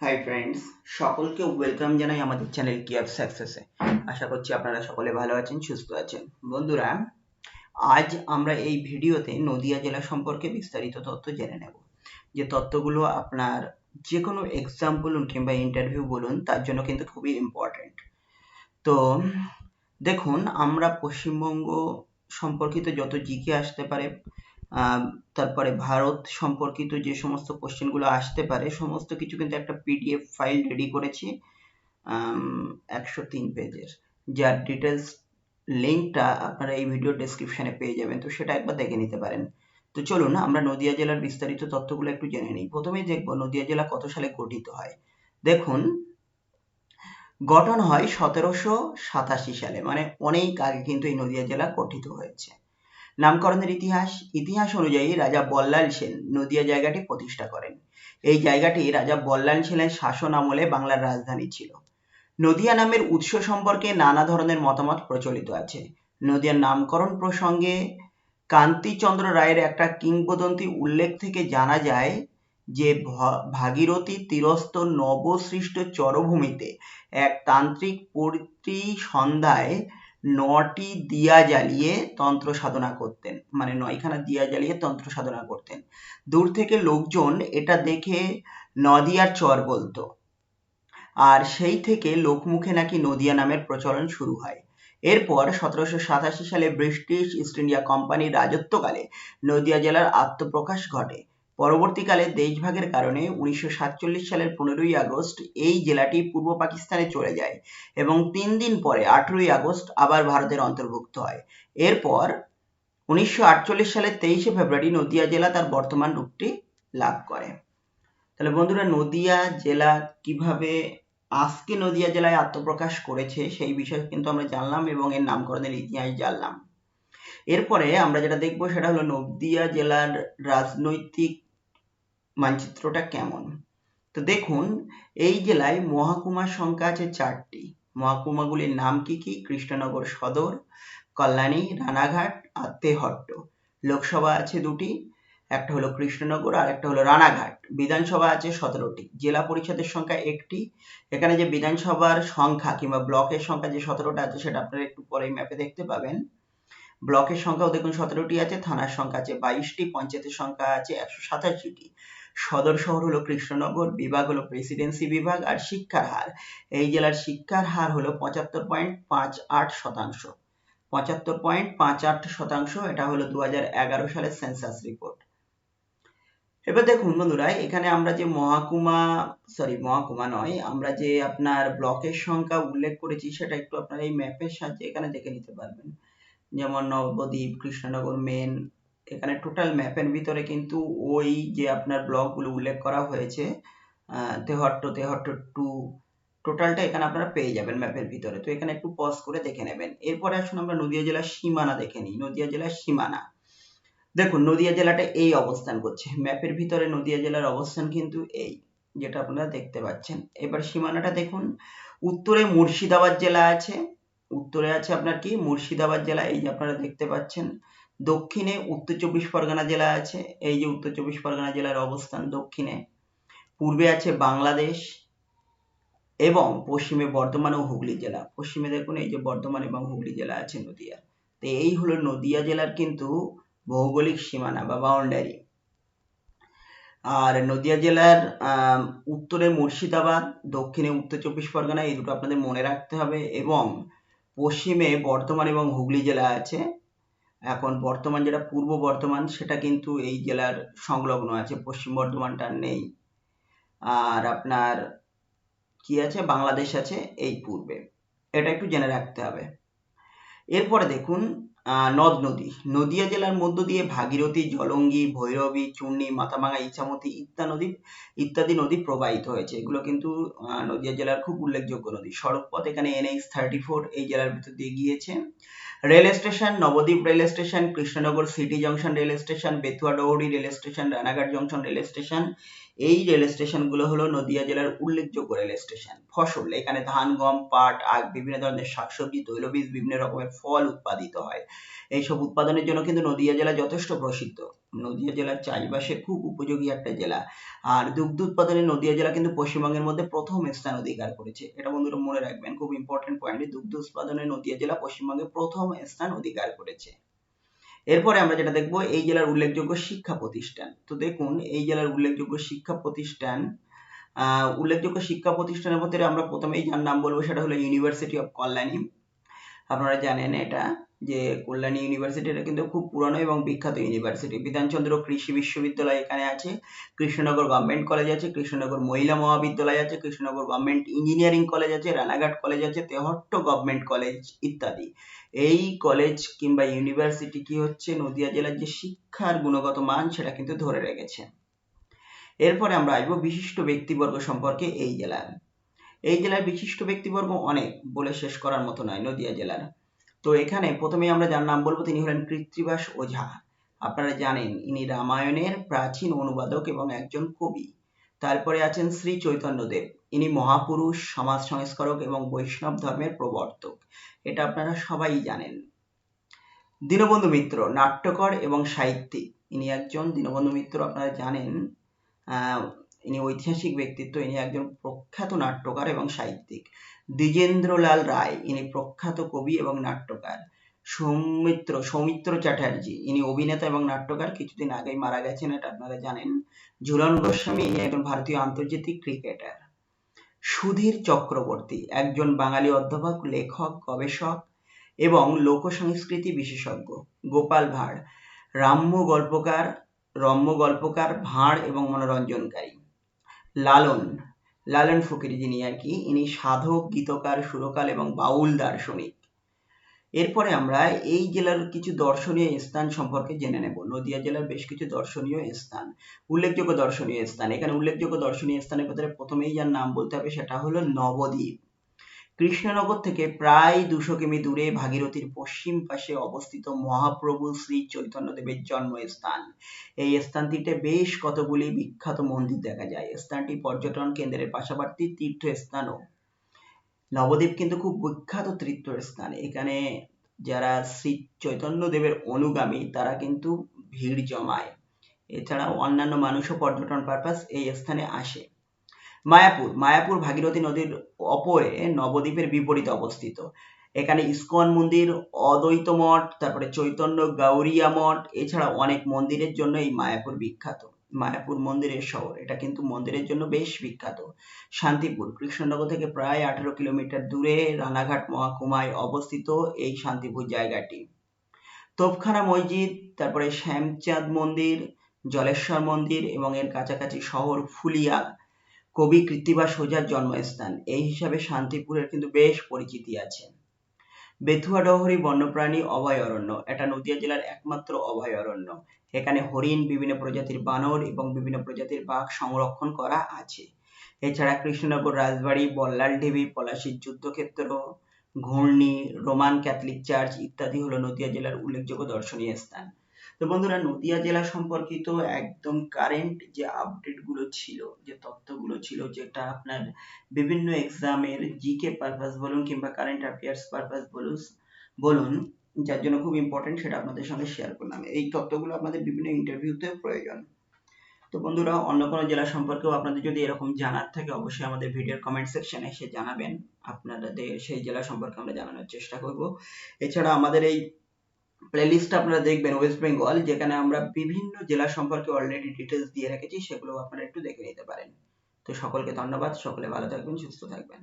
Hi friends সকলকে welcome জানাই আমাদের চ্যানেল কি অফ সাকসেসে আশা করছি আপনারা সকলে ভালো আছেন, সুস্থ আছেন। বন্ধুরা, আজ আমরা এই ভিডিওতে নদিয়া জেলা সম্পর্কে বিস্তারিত তথ্য জেনে নেব। যে তথ্যগুলো আপনার যে কোনো এক্সাম বলুন কিংবা ইন্টারভিউ বলুন, তার জন্য কিন্তু খুবই ইম্পর্টেন্ট তো, দেখুন, আমরা পশ্চিমবঙ্গ সম্পর্কিত যত জিকে আসতে পারে তারপরে ভারত সম্পর্কিত যে সমস্ত কোশ্চেনগুলো আসতে পারে, সমস্ত কিছু কিন্তু একটা পিডিএফ ফাইল রেডি করেছি একশো তিন পেজের যার ডিটেলস লিঙ্কটা আপনারা এই ভিডিও ডেসক্রিপশনে পেয়ে যাবেন, তো সেটা একবার দেখে নিতে পারেন। তো চলুন, আমরা নদিয়া জেলার বিস্তারিত তথ্যগুলো একটু জেনে নিই। প্রথমেই দেখব নদিয়া জেলা কত সালে গঠিত হয়। দেখুন, গঠন হয় সতেরোশো সাতাশি সালে মানে অনেক আগে কিন্তু এই নদিয়া জেলা গঠিত হয়েছে। নামকরণের ইতিহাস ইতিহাস অনুযায়ী রাজা বল্লাল সেন নদিয়া জায়গাটি প্রতিষ্ঠা করেন। এই জায়গাটি রাজা বল্লাল সেনের শাসন আমলে বাংলার রাজধানী ছিল। নদিয়া নামের উৎস সম্পর্কে নানা ধরনের মতামত প্রচলিত আছে। নদিয়ার নামকরণ প্রসঙ্গে কান্তিচন্দ্র রায়ের একটা কিংবদন্তি উল্লেখ থেকে জানা যায় যে ভাগীরথী তীরস্থ নবসৃষ্ট চরভূমিতে এক তান্ত্রিক পরিত্রী সন্ধ্যায় নটি দিয়া জ্বালিয়ে তন্ত্র সাধনা করতেন। মানে নয়খানা দিয়া জ্বালিয়ে তন্ত্র সাধনা করতেন। দূর থেকে লোকজন এটা দেখে নদিয়ার চর বলতো। আর সেই থেকে লোকমুখে নাকি নদিয়া নামের প্রচলন শুরু হয়। এরপর সতেরোশো সাতাশি সালে ব্রিটিশ ইস্ট ইন্ডিয়া কোম্পানির রাজত্বকালে নদিয়া জেলার আত্মপ্রকাশ ঘটে। পরবর্তীকালে দেশভাগের কারণে উনিশশো সাতচল্লিশ সালের পনেরোই আগস্ট এই জেলাটি পূর্ব পাকিস্তানে চলে যায় এবং তিন দিন পরে আঠেরোই আগস্ট আবার ভারতের অন্তর্ভুক্ত হয়। এরপর উনিশশো সালের তেইশে ফেব্রুয়ারি নদিয়া জেলা তার বর্তমান রূপটি লাভ করে। তাহলে বন্ধুরা, নদিয়া জেলা কীভাবে আজকে নদিয়া জেলায় আত্মপ্রকাশ করেছে সেই বিষয়ে কিন্তু আমরা জানলাম এবং এর নামকরণের ইতিহাস জানলাম। এরপরে আমরা যেটা দেখব সেটা হলো নদিয়া জেলার রাজনৈতিক মানচিত্রটা কেমন? তো দেখুন, এই জেলায় মহাকুমার সংখ্যা আছে চারটি। মহাকুমাগুলির নাম কি কি? কৃষ্ণনগর সদর, কল্যাণী, রানাঘাট আর তেহট্ট। লোকসভা আছে দুটি, একটা হলো কৃষ্ণনগর আর একটা হলো রানাঘাট। বিধানসভা আছে সতেরোটি। জেলা পরিষদের সংখ্যা একটি। এখানে যে বিধানসভার সংখ্যা কিংবা ব্লকের সংখ্যা যে সতেরোটা আছে, সেটা আপনারা একটু পরে ম্যাপে দেখতে পাবেন। ব্লকের সংখ্যাও দেখুন সতেরোটি আছে, থানার সংখ্যা আছে বাইশটি, পঞ্চায়েতের সংখ্যা আছে একশো সাতাশিটি। সদর শহর হলো কৃষ্ণনগর, বিভাগ হলো প্রেসিডেন্সি বিভাগ আর শিক্ষার হার। এই জেলার শিক্ষার হার হলো পঁচাত্তর পয়েন্ট পাঁচ আট শতাংশ। পঁচাত্তর পয়েন্ট পাঁচ আট শতাংশ, এটা হলো দু সালের সেন্সাস রিপোর্ট এবার দেখুন বন্ধুরা, এখানে আমরা যে মহাকুমা সরি মহাকুমা নয়, আমরা যে আপনার ব্লকের সংখ্যা উল্লেখ করেছি, সেটা একটু আপনারা এই ম্যাপের সাহায্যে এখানে দেখে নিতে পারবেন। যেমন নবদ্বীপ, কৃষ্ণনগর মেন এখানে টোটাল ম্যাপের ভিতরে কিন্তু ওই যে আপনার ব্লকগুলো উল্লেখ করা হয়েছে তেহট্ট তেহট্ট টু টোটালটা এখানে আপনারা পেয়ে যাবেন ম্যাপের ভিতরে। তো এখানে একটু পজ করে দেখে নেবেন। এরপরে আসুন আমরা নদিয়া জেলার সীমানা দেখে নিই। নদিয়া জেলার সীমানা। দেখুন, নদিয়া জেলাটা এই অবস্থান করছে। ম্যাপের ভিতরে নদিয়া জেলার অবস্থান কিন্তু এই, যেটা আপনারা দেখতে পাচ্ছেন। এবার সীমানাটা দেখুন। উত্তরে মুর্শিদাবাদ জেলা আছে। উত্তরে আছে আপনার কি? মুর্শিদাবাদ জেলা। এই যে আপনারা দেখতে পাচ্ছেন দক্ষিণে উত্তর চব্বিশ পরগনা জেলা আছে, এই যে উত্তর চব্বিশ পরগনা জেলার অবস্থান দক্ষিণে। পূর্বে আছে বাংলাদেশ এবং পশ্চিমে বর্ধমান ও হুগলি জেলা। পশ্চিমে দেখুন এই যে বর্ধমান এবং হুগলি জেলা আছে নদিয়া। তো এই হলো নদিয়া জেলার কিন্তু ভৌগোলিক সীমানা বা বাউন্ডারি আর নদিয়া জেলার উত্তরে মুর্শিদাবাদ, দক্ষিণে উত্তর চব্বিশ পরগনা, এই দুটো আপনাদের মনে রাখতে হবে। এবং পশ্চিমে বর্ধমান এবং হুগলি জেলা আছে। এখন বর্তমান যেটা পূর্ব বর্ধমান, সেটা কিন্তু এই জেলার সংলগ্ন আছে, পশ্চিম বর্ধমানটা নেই। আর আপনার কি আছে? বাংলাদেশ আছে, এই পূর্বে। এটা একটু জেনে রাখতে হবে। এরপরে দেখুন নদ নদী। নদিয়া জেলার মধ্য দিয়ে ভাগীরথী, জলঙ্গি, ভৈরবী চূর্ণী মাথাভাঙা ইছামতি ইত্যাদি নদী ইত্যাদি নদী প্রবাহিত হয়েছে। এগুলো কিন্তু নদিয়া জেলার খুব উল্লেখযোগ্য নদী। সড়কপথ এখানে এনএইচ থার্টি ফোর এই জেলার ভিতর দিয়ে গিয়েছে। Rail station, Nabadwip rail station, Krishnanagar city junction rail station, Bethuadahari rail station, Ranaghat junction rail station এই রেল স্টেশনগুলো হলো নদিয়া জেলার উল্লেখযোগ্য রেল স্টেশন। ফসল, এখানে ধান, গম, পাট, আখ, বিভিন্ন ধরনের শাকসবজি, তৈলবীজ, বিভিন্ন রকমের ফল উৎপাদিত হয়। এইসব উৎপাদনের জন্য কিন্তু নদিয়া জেলা যথেষ্ট প্রসিদ্ধ। নদিয়া জেলার চাষবাসে খুব উপযোগী একটা জেলা। আর দুগ্ধ উৎপাদনে নদিয়া জেলা কিন্তু পশ্চিমবঙ্গের মধ্যে প্রথম স্থান অধিকার করেছে। এটা বন্ধুরা মনে রাখবেন, খুব ইম্পর্টেন্ট পয়েন্ট দুগ্ধ উৎপাদনে নদিয়া জেলা পশ্চিমবঙ্গে প্রথম স্থান অধিকার করেছে। এরপরে আমরা যেটা দেখব, এই জেলার উল্লেখযোগ্য শিক্ষা প্রতিষ্ঠান। তো দেখুন, এই জেলার উল্লেখযোগ্য শিক্ষা প্রতিষ্ঠান উল্লেখযোগ্য শিক্ষা প্রতিষ্ঠানের মধ্যে আমরা প্রথমেই যার নাম বলব সেটা হলো ইউনিভার্সিটি অফ কল্যাণী আপনারা জানেন এটা। যে কল্যাণী ইউনিভার্সিটি কিন্তু খুব পুরানো এবং বিখ্যাত ইউনিভার্সিটি বিধানচন্দ্র কৃষি বিশ্ববিদ্যালয় এখানে আছে, কৃষ্ণনগর গভর্নমেন্ট কলেজ আছে, কৃষ্ণনগর মহিলা মহাবিদ্যালয় আছে, কৃষ্ণনগর গভর্নমেন্ট ইঞ্জিনিয়ারিং কলেজ আছে, রানাঘাট কলেজ আছে, তেহট্ট গভর্নমেন্ট কলেজ ইত্যাদি। এই কলেজ কিংবা ইউনিভার্সিটি কি হচ্ছে? নদিয়া জেলার যে শিক্ষার গুণগত মান সেটা কিন্তু ধরে রেখেছে। এরপরে আমরা আসব বিশিষ্ট ব্যক্তিবর্গ সম্পর্কে এই জেলার। এই জেলার বিশিষ্ট ব্যক্তিবর্গ অনেক বলে শেষ করার মতো নয় নদিয়া জেলার। তো এখানে প্রথমে আমরা যার নাম বলব তিনি হলেন কৃত্রিবাস ওঝা। আপনারা জানেন, ইনি রামায়ণের প্রাচীন অনুবাদক এবং একজন কবি। তারপরে আছেন শ্রী চৈতন্যদেব। ইনি মহাপুরুষ, সমাজ সংস্কারক এবং বৈষ্ণব ধর্মের প্রবর্তক। এটা আপনারা সবাই জানেন। দীনবন্ধু মিত্র, নাট্যকর এবং সাহিত্যিক। ইনি একজন দীনবন্ধু মিত্র, আপনারা জানেন। ইনি ঐতিহাসিক ব্যক্তিত্ব, ইনি একজন প্রখ্যাত নাট্যকার এবং সাহিত্যিক। দ্বিজেন্দ্রলাল রায়, ইনি প্রখ্যাত কবি এবং নাট্যকার। সৌমিত্র সৌমিত্র চ্যাটার্জি, ইনি অভিনেতা এবং নাট্যকার। কিছুদিন আগেই মারা গেছেন, এটা আপনারা জানেন। ঝুলন গোস্বামী, ইনি একজন ভারতীয় আন্তর্জাতিক ক্রিকেটার। সুধীর চক্রবর্তী, একজন বাঙালি অধ্যাপক, লেখক, গবেষক এবং লোক সংস্কৃতি বিশেষজ্ঞ। গোপাল ভাঁড়, রাম্য গল্পকার, রম্য গল্পকার, ভাঁড় এবং মনোরঞ্জনকারী। লালন লালন ফকির যিনি আর কি, ইনি সাধক, গীতকার সুরকাল এবং বাউল দার্শনিক। এরপরে আমরা এই জেলার কিছু দর্শনীয় স্থান সম্পর্কে জেনে নেব। নদিয়া জেলার বেশ কিছু দর্শনীয় স্থান, উল্লেখযোগ্য দর্শনীয় স্থান। এখানে উল্লেখযোগ্য দর্শনীয় স্থানের ভেতরে প্রথমেই যার নাম বলতে হবে সেটা হলো নবদ্বীপ। কৃষ্ণনগর থেকে প্রায় দুশো কিমি দূরে ভাগীরথীর পশ্চিম পাশে অবস্থিত মহাপ্রভু শ্রী চৈতন্যদেবের জন্মস্থান। এই স্থানটিতে বেশ কতগুলি বিখ্যাত মন্দির দেখা যায়। স্থানটি পর্যটন কেন্দ্রের পাশাপাশি তীর্থস্থানও। নবদ্বীপ কিন্তু খুব বিখ্যাত তীর্থস্থান। এখানে যারা শ্রী চৈতন্য দেবের অনুগামী, তারা কিন্তু ভিড় জমায়। এছাড়াও অন্যান্য মানুষও পর্যটন পারপাস এই স্থানে আসে। মায়াপুর মায়াপুর ভাগীরথী নদীর অপরে নবদ্বীপের বিপরীতে অবস্থিত। এখানে ইস্কন মন্দির, অদ্বৈত মঠ, তারপরে চৈতন্য গৌরিয়া মঠ, এছাড়া অনেক মন্দিরের জন্য এই মায়াপুর বিখ্যাত। মায়াপুর মন্দিরের শহর, এটা কিন্তু মন্দিরের জন্য বেশ বিখ্যাত। শান্তিপুর, কৃষ্ণনগর থেকে প্রায় আঠারো কিলোমিটার দূরে রানাঘাট মহাকুমায় অবস্থিত এই শান্তিপুর জায়গাটি। তোপখানা মসজিদ, তারপরে শ্যামচাঁদ মন্দির, জলেশ্বর মন্দির এবং এর কাছাকাছি শহর ফুলিয়া কবি কৃত্তিবাস সোজার জন্মস্থান। এই হিসাবে শান্তিপুরের কিন্তু বেশ পরিচিতি আছে। বেথুয়াডহরি বন্যপ্রাণী অভয়ারণ্য, এটা নদিয়া জেলার একমাত্র অভয়ারণ্য। এখানে হরিণ, বিভিন্ন প্রজাতির বানর এবং বিভিন্ন প্রজাতির বাঘ সংরক্ষণ করা আছে। এছাড়া কৃষ্ণনগর রাজবাড়ি, বল্লাল ঢিবি, পলাশীর যুদ্ধক্ষেত্র, ঘূর্ণি, রোমান ক্যাথলিক চার্চ ইত্যাদি হলো নদিয়া জেলার উল্লেখযোগ্য দর্শনীয় স্থান। তো বন্ধুরা, নদিয়া জেলা সম্পর্কিত একদম কারেন্ট যে আপডেটগুলো ছিল, যে তথ্যগুলো ছিল যেটা আপনার বিভিন্ন এক্সামের জিকে পারপাস বলুন কিংবা কারেন্ট অ্যাফেয়ার্স পারপাস বলুন বলুন, যার জন্য খুব ইম্পর্টেন্ট সেটা আপনাদের সঙ্গে শেয়ার করলাম। এই তথ্যগুলো আপনাদের বিভিন্ন ইন্টারভিউতে প্রয়োজন। তো বন্ধুরা, অন্য কোনো জেলা সম্পর্কেও আপনাদের যদি এরকম জানার থাকে, অবশ্যই আমাদের ভিডিওর কমেন্ট সেকশনে এসে জানাবেন। আপনাদের সেই জেলা সম্পর্কে আমরা জানানোর চেষ্টা করব। এছাড়া আমাদের এই প্লেলিস্ট আপনারা দেখবেন ওয়েস্ট বেঙ্গল যেখানে আমরা বিভিন্ন জেলা সম্পর্কে অলরেডি ডিটেলস দিয়ে রেখেছি সেগুলো আপনারা একটু দেখে নিতে পারেন। তো সকলকে ধন্যবাদ সকলে ভালো থাকবেন সুস্থ থাকবেন।